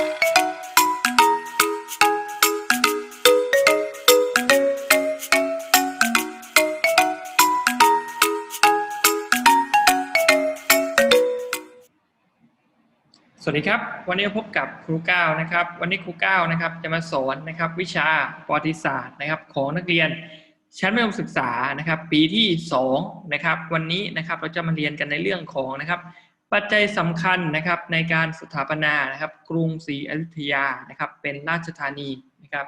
สวัสดีครับ วันนี้พบกับครูก้าวนะครับ วันนี้ครูก้าวนะครับจะมาสอนนะครับวิชาประวัติศาสตร์นะครับของนักเรียนชั้นมัธยมศึกษานะครับ ปีที่2นะครับวันนี้นะครับเราจะมาเรียนกันในเรื่องของนะครับ ปัจจัยสำคัญนะครับในการสถาปนานะครับ กรุงศรีอยุธยานะครับเป็นราชธานีนะครับ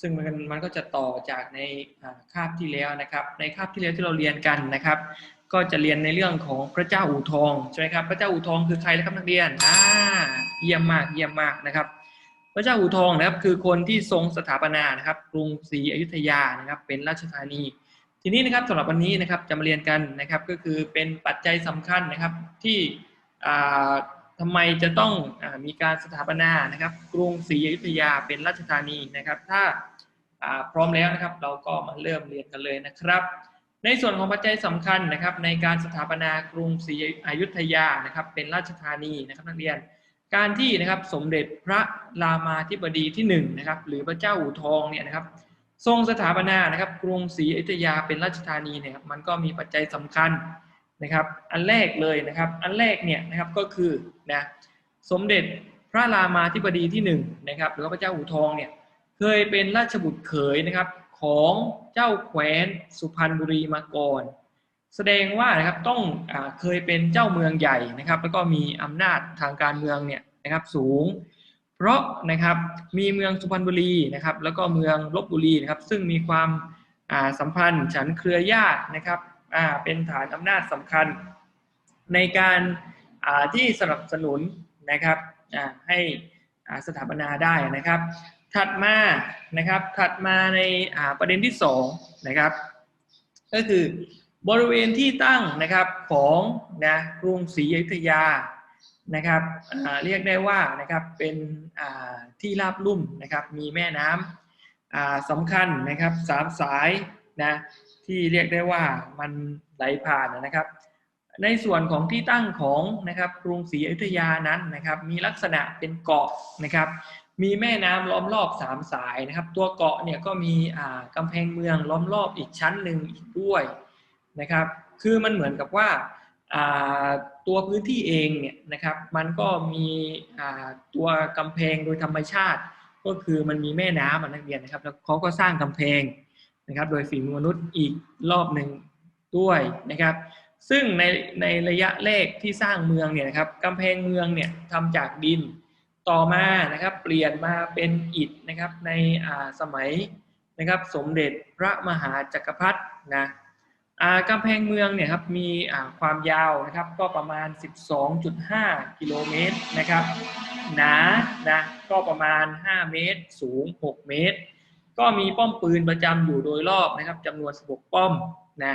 ซึ่งมันมันก็จะต่อจากในคาบที่แล้วนะครับ ในคาบที่แล้วที่เราเรียนกันนะครับ ก็จะเรียนในเรื่องของพระเจ้าอู่ทองใช่ไหมครับพระเจ้าอู่ทองคือใครนะครับนักเรียนอ่าเยี่ยมมากเยี่ยมมากนะครับ พระเจ้าอู่ทองนะครับคือคนที่ทรงสถาปนานะครับกรุงศรีอยุธยานะครับ เป็นราชธานีทีนี้นะครับสำหรับวันนี้นะครับจะมาเรียนกันนะครับก็คือเป็นปัจจัยสำคัญนะครับที่ อ่าทำไมจะต้องอมีการสถาปนานะครับ กรุงศรีอยุธยาเป็นราชธานีนะครับ ถ้าพร้อมแล้วนะครับ เราก็มาเริ่มเรียนกันเลยนะครับ ในส่วนของปัจจัยสำคัญนะครับ ในการสถาปนากรุงศรีอยุธยานะครับ เป็นราชธานีนะครับนักเรียน การที่นะครับสมเด็จพระรามาธิบดีที่หนึ่งนะครับ หรือพระเจ้าอู่ทองเนี่ยนะครับ ทรงสถาปนานะครับ กรุงศรีอยุธยาเป็นราชธานีเนี่ยครับมันก็มีปัจจัยสำคัญ นะครับ อันแรกเลยนะครับ อันแรกเนี่ยนะครับก็คือนะสมเด็จพระรามาธิบดีที่หนึ่งนะครับหรือว่าพระเจ้าอู่ทองเนี่ยเคยเป็นราชบุตรเขยนะครับของเจ้าแคว้นสุพรรณบุรีมาก่อน แสดงว่านะครับต้องอเคยเป็นเจ้าเมืองใหญ่นะครับ แล้วก็มีอำนาจทางการเมืองเนี่ยนะครับสูง เพราะนะครับมีเมืองสุพรรณบุรีนะครับ แล้วก็เมืองลบบุรีนะครับ ซึ่งมีความาสัมพันธ์ฉันเครือญาตินะครับ อ่าเป็นฐานอำนาจสำคัญ ในการอ่าที่สนับสนุนนะครับอ่าให้อ่าสถาปนาได้นะครับ ถัดมานะครับถัดมาในอ่าประเด็นที่สองนะครับก็คือบริเวณที่ตั้งนะครับของนะกรุงศรีอยุธยานะครับเรียกได้ว่านะครับเป็นที่ราบลุ่มนะครับมีแม่น้ำสำคัญนะครับสามสายนะ ที่เรียกได้ว่ามันไหลผ่านนะครับ ในส่วนของที่ตั้งของนะครับกรุงศรีอยุธยานั้นนะครับ มีลักษณะเป็นเกาะนะครับ มีแม่น้ำล้อมรอบสามสายนะครับ ตัวเกาะเนี่ยก็มีอ่ากำแพงเมืองล้อมรอบอีกชั้นหนึ่งอีกด้วยนะครับ คือมันเหมือนกับว่าอ่าตัวพื้นที่เองเนี่ยนะครับมันก็มีอ่าตัวกำแพงโดยธรรมชาติ ก็คือมันมีแม่น้ำนักเรียนนะครับแล้วเขาก็สร้างกำแพง นะครับ โดยฝีมือมนุษย์อีกรอบหนึ่งด้วยนะครับ ซึ่งในในระยะแรกที่สร้างเมืองเนี่ยนะครับกำแพงเมืองเนี่ยทำจากดินต่อมานะครับ เปลี่ยนมาเป็นอิฐนะครับในอ่าสมัยนะครับสมเด็จพระมหาจักรพรรดินะกำแพงเมืองเนี่ยครับมีความยาวนะครับก็ประมาณ 12.5 กิโลเมตรนะครับ หนานะก็ประมาณ 5 เมตร สูง 6 เมตร ก็มีป้อมปืนประจำอยู่โดยรอบนะครับจำนวน 16 ป้อมนะ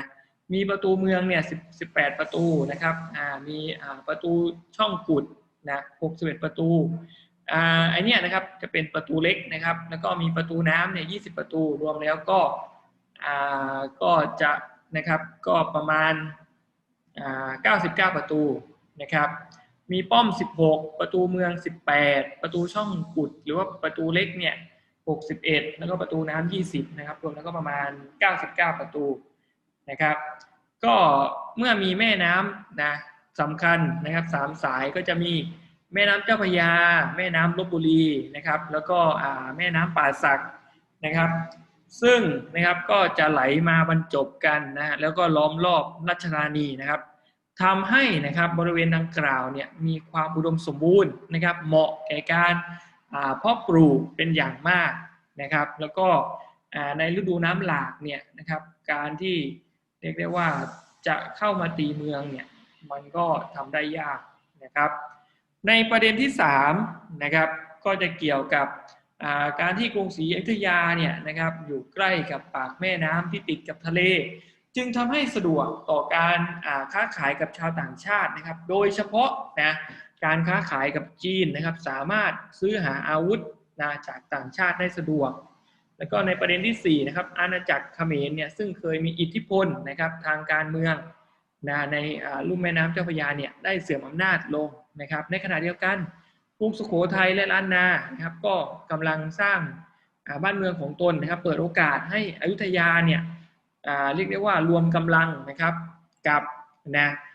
มีประตูเมืองเนี่ย18 ประตูนะครับอ่ามีอ่าประตูช่องกุดนะ61 ประตูอ่าอเนี้นะครับจะเป็นประตูเล็กนะครับ แล้วก็มีประตูน้ำเนี่ย20 ประตูรวมแล้วก็อ่าก็จะนะครับก็ประมาณอ่า99 ประตูนะครับมีป้อม 16 ประตูเมือง 18 ประตูช่องกุด หรือว่าประตูเล็กเนี่ย 61 แล้วก็ประตูน้ำ20 นะครับ รวมแล้วก็ประมาณ 99 ประตูนะครับ ก็เมื่อมีแม่น้ำนะสำคัญนะครับสามสายก็จะมีแม่น้ำเจ้าพระยา แม่น้ำลบบุรีนะครับ แล้วก็อ่าแม่น้ำป่าสักนะครับ ซึ่งนะครับก็จะไหลมาบรรจบกันนะแล้วก็ล้อมรอบรัชธานีนะครับทำให้นะครับบริเวณดังกล่าวเนี่ยมีความอุดมสมบูรณ์นะครับ เหมาะแก่การ เพาะปลูกเป็นอย่างมากนะครับ แล้วก็ในฤดูน้ำหลากเนี่ยนะครับการที่เรียกได้ว่าจะเข้ามาตีเมืองเนี่ยมันก็ทำได้ยากนะครับ ในประเด็นที่3นะครับก็จะเกี่ยวกับาการที่กรุงศรีอยุธยาเนี่ยนะครับอยู่ใกล้กับปากแม่น้ำที่ติดกับทะเล จึงทำให้สะดวกต่อการาค้าขายกับชาวต่างชาตินะครับ โดยเฉพาะนะ การค้าขายกับจีนนะครับ สามารถซื้อหาอาวุธนะจากต่างชาติได้สะดวก แล้วก็ในประเด็นที่4นะครับอาณาจักรเขมรเนี่ยซึ่งเคยมีอิทธิพลนะครับทางการเมืองนะในลุ่มแม่น้ำเจ้าพระยาเนี่ยได้เสื่อมอำนาจลงนะครับ ในขณะเดียวกันกรุงสุโขทัยและล้านนานะครับ ก็กำลังสร้างบ้านเมืองของตนนะครับ เปิดโอกาสให้อยุธยาเนี่ยเรียกได้ว่ารวมกำลังนะครับกับนะอ่า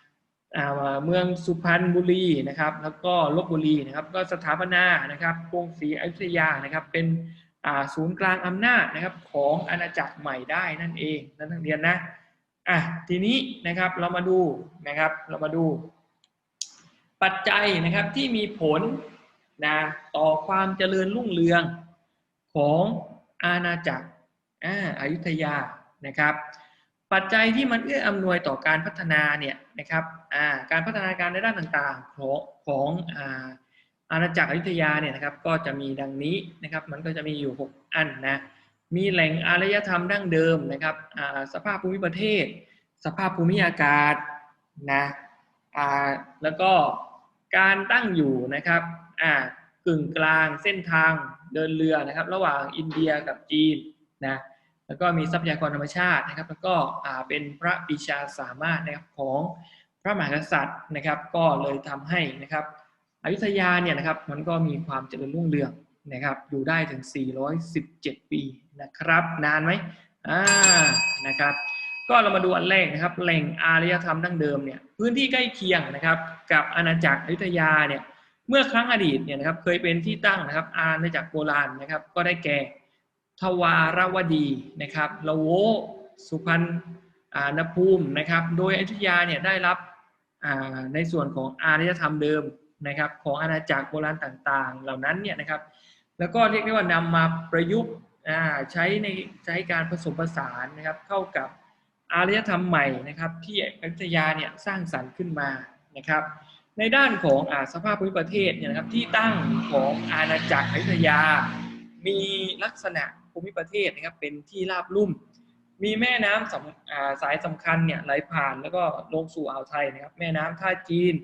เมืองสุพรรณบุรีนะครับ แล้วก็ลบบุรีนะครับ ก็สถาปนานะครับกรุงศรีอยุธยานะครับ เป็นศูนย์กลางอำนาจนะครับของอาณาจักรใหม่ได้นั่นเองนั่นนักเรียนนะอะทีนี้นะครับเรามาดูนะครับเรามาดู ปัจจัยนะครับที่มีผลนะต่อความเจริญรุ่งเรืองของอาณาจักรอ่าอยุธยานะครับ ปัจจัยที่มันเอื้ออำนวยต่อการพัฒนาเนี่ยนะครับาการพัฒนาการในด้านต่างๆ ของของอาอาณาจักรอยุธยาเนี่ยนะครับก็จะมีดังนี้นะครับมันก็จะมีอยู่ 6 อันนะมีแหล่งอารยธรรมดั้งเดิมนะครับสภาพภูมิประเทศ สภาพภูมิอากาศนะแล้วก็การตั้งอยู่นะครับกึ่งกลางเส้นทางเดินเรือนะครับ ระหว่างอินเดียกับจีนนะ แล้วก็มีทรัพยากรธรรมชาตินะครับ แล้วก็เป็นพระปรีชาสามารถนะครับของพระมหากษัตริย์นะครับ ก็เลยทำให้นะครับอยุธยาเนี่ยนะครับมันก็มีความเจริญรุ่งเรืองนะครับอยู่ได้ถึง 417 ปีนะครับ นานไหมอ่านะครับ ก็เรามาดูอันแรกนะครับ แหล่งอารยธรรมดั้งเดิมเนี่ยพื้นที่ใกล้เคียงนะครับ กับอาณาจักรอยุธยาเนี่ยเมื่อครั้งอดีตเนี่ยนะครับเคยเป็นที่ตั้งนะครับอาณาจักรโบราณนะครับก็ได้แก่ ทวารวดีนะครับละโวสุพรรณอานภูมินะครับ โดยอยุธยาเนี่ยได้รับในส่วนของอารยธรรมเดิมนะครับ ของอาณาจักรโบราณต่างๆ เหล่านั้นเนี่ยนะครับ แล้วก็เรียกได้ว่านำมาประยุกต์ใช้ในใช้การผสมผสานนะครับเข้ากับอารยธรรมใหม่นะครับ ที่อยุธยาเนี่ยสร้างสรรค์ขึ้นมานะครับ ในด้านของอสภาพภูมิประเทศเนี่ยนะครับที่ตั้งของอาณาจักรอยุธยา มีลักษณะ ภูมิประเทศนะครับเป็นที่ราบลุ่ม มีแม่น้ำสำอ่าสายสำคัญเนี่ยไหลผ่านแล้วก็ลงสู่อ่าวไทยนะครับ แม่น้ำท่าจีน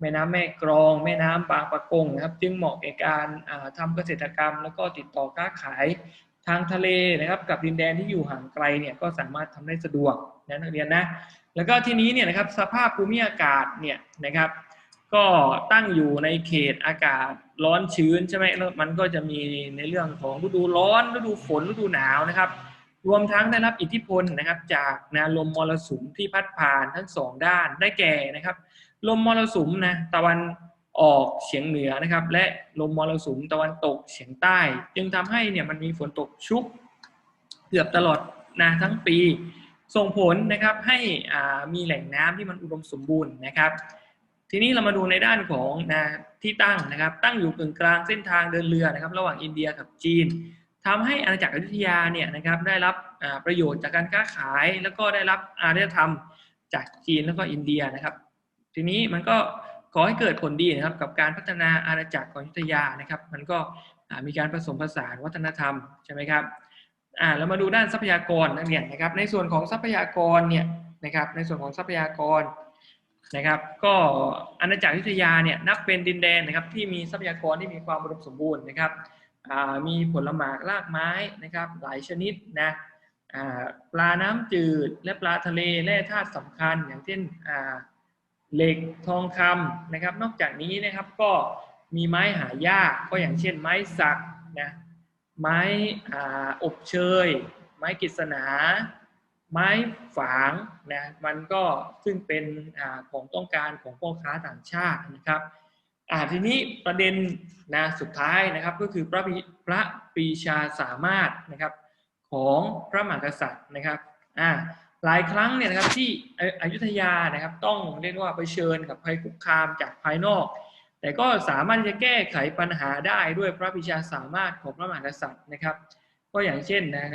แม่น้ำแม่กรอง แม่น้ำบางปะกงนะครับ จึงเหมาะแก่การาทำเกษตรกรรม แล้วก็ติดต่อค้าขายทางทะเลนะครับ กับดินแดนที่อยู่ห่างไกลเนี่ยก็สามารถทำได้สะดวกนะนักเรียนนะแล้วก็ที่นี้เนี่ยนะครับสภาพภูมิอากาศเนี่ยนะครับ ก็ตั้งอยู่ในเขตอากาศร้อนชื้นใช่ไหมแล้วมันก็จะมีในเรื่องของฤดูร้อนฤดูฝนฤดูหนาวนะครับ รวมทั้งได้รับอิทธิพลนะครับ จากนะลมมรสุมที่พัดผ่านทั้งสองด้านได้แก่นะครับ ลมมรสุมนะตะวันออกเฉียงเหนือนะครับ และลมมรสุมตะวันตกเฉียงใต้ จึงทำให้เนี่ยมันมีฝนตกชุกเกือบตลอดนะทั้งปี ส่งผลนะครับให้อ่ามีแหล่งน้ำที่มันอุดมสมบูรณ์นะครับ ทีนี้เรามาดูในด้านของนะที่ตั้งนะครับ ตั้งอยู่กึ่งกลางเส้นทางเดินเรือนะครับ ระหว่างอินเดียกับจีนทำให้อาณาจักรอยุธยาเนี่ยนะครับได้รับประโยชน์จากการค้าขาย แล้วก็ได้รับอารยธรรมจากจีนแล้วก็อินเดียนะครับ ทีนี้มันก็ก่อให้เกิดผลดีนะครับ กับการพัฒนาอาณาจักรของอยุธยานะครับ มันก็มีการผสมผสานวัฒนธรรมใช่ไหมครับอ่าเรามาดูด้านทรัพยากรนักเรียนนะครับ ในส่วนของทรัพยากรเนี่ยนะครับในส่วนของทรัพยากร นะครับ ก็อาณาจักรยุธยาเนี่ยนับเป็นดินแดนนะครับที่มีทรัพยากรที่มีความอุดมสมบูรณ์นะครับมีผลหมากรากไม้นะครับหลายชนิดนะปลาน้ำจืดและปลาทะเลแร่ธาตุสำคัญ อย่างเช่นเหล็กทองคำนะครับ นอกจากนี้นะครับก็มีไม้หายากก็อย่างเช่นไม้สักนะไม้อบเชย ไม้กฤษณา ไม้ฝางนะมันก็ซึ่งเป็นอของต้องการของพ่อค้าต่างชาตินะครับอ่าทีนี้ประเด็นนะสุดท้ายนะครับก็คือพระพระปีชาสามารถนะครับของพระมหากษัตริย์นะครับอ่าหลายครั้งเนี่ยนะครับที่อยุธยานะครับต้องเรียกว่าเผชิญกับภัยคุกคามจากภายนอก แต่ก็สามารถจะแก้ไขปัญหาได้ด้วยพระปิชาสามารถของพระมหากษัตริย์นะครับ ก็อย่างเช่นนะ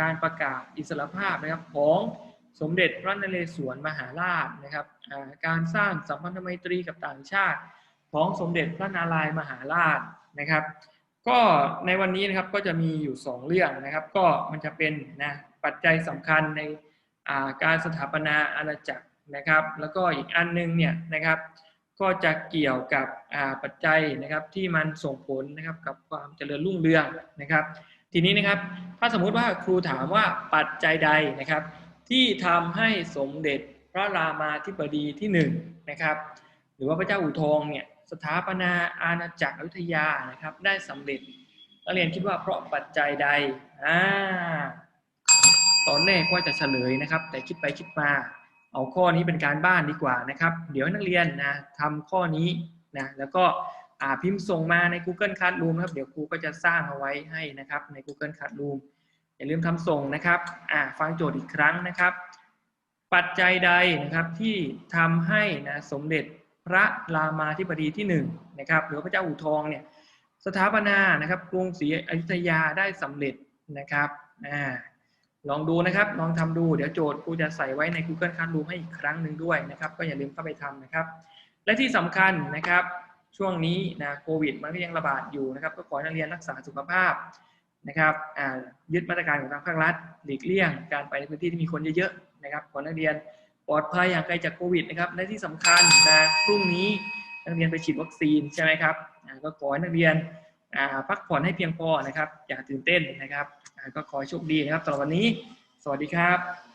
การประกาศอิสรภาพนะครับของสมเด็จพระนเรศวรมหาราชนะครับการสร้างสัมพันธไมตรีกับต่างชาติ ของสมเด็จพระนารายมหาราชนะครับ ก็ในวันนี้นะครับก็จะมีอยู่ 2 เรื่องนะครับ ก็มันจะเป็นนะปัจจัยสำคัญในาการสถาปนาอาณาจักรนะครับ แล้วก็อีกอันนึงเนี่ยนะครับก็จะเกี่ยวกับปัจจัยนะครับที่มันส่งผลนะครับกับความเจริญรุ่งเรืองนะครับ ทีนี้นะครับ ถ้าสมมุติว่าครูถามว่าปัจจัยใดนะครับ ที่ทำให้สมเด็จพระรามาธิบดีที่หนึ่งนะครับ หรือว่าพระเจ้าอู่ทองเนี่ยสถาปนาอาณาจักรอยุธยานะครับ ได้สำเร็จนักเรียนคิดว่าเพราะปัจจัยใดอ่าตอนแรกว่าจะเฉลยนะครับ แต่คิดไปคิดมาเอาข้อนี้เป็นการบ้านดีกว่านะครับ เดี๋ยวให้นักเรียนนะทำข้อนี้นะแล้วก็ พิมพ์ส่งมาใน Google Classroom นะครับ เดี๋ยวครูก็จะสร้างเอาไว้ให้นะครับใน Google Classroom อย่าลืมทำส่งนะครับฟังโจทย์อีกครั้งนะครับ ปัจจัยใดนะครับที่ทำให้นะสมเด็จพระรามาธิบดีที่หนึ่งนะครับหรือพระเจ้าอู่ทองเนี่ยสถาปนานะครับกรุงศรีอยุธยาได้สำเร็จนะครับอ่าลองดูนะครับลองทำดูเดี๋ยวโจทย์ครูจะใส่ไว้ใน Google Classroom ให้อีกครั้งหนึ่งด้วยนะครับ ก็อย่าลืมเข้าไปทำนะครับ และที่สำคัญนะครับ ช่วงนี้นะโควิดมันก็ยังระบาดอยู่นะครับ ก็ขอให้นักเรียนรักษาสุขภาพนะครับยึดมาตรการของทางภาครัฐหลีกเลี่ยง การไปในพื้นที่ที่มีคนเยอะๆนะครับขอให้นักเรียนปลอดภัยอย่างไกลจากโควิดนะครับและที่สำคัญนะพรุ่งนี้นักเรียนไปฉีดวัคซีนใช่ไหมครับก็ขอให้นักเรียนพักผ่อนให้เพียงพอนะครับ อย่าตื่นเต้นนะครับ ก็ขอให้โชคดีนะครับสำหรับวันนี้ สวัสดีครับ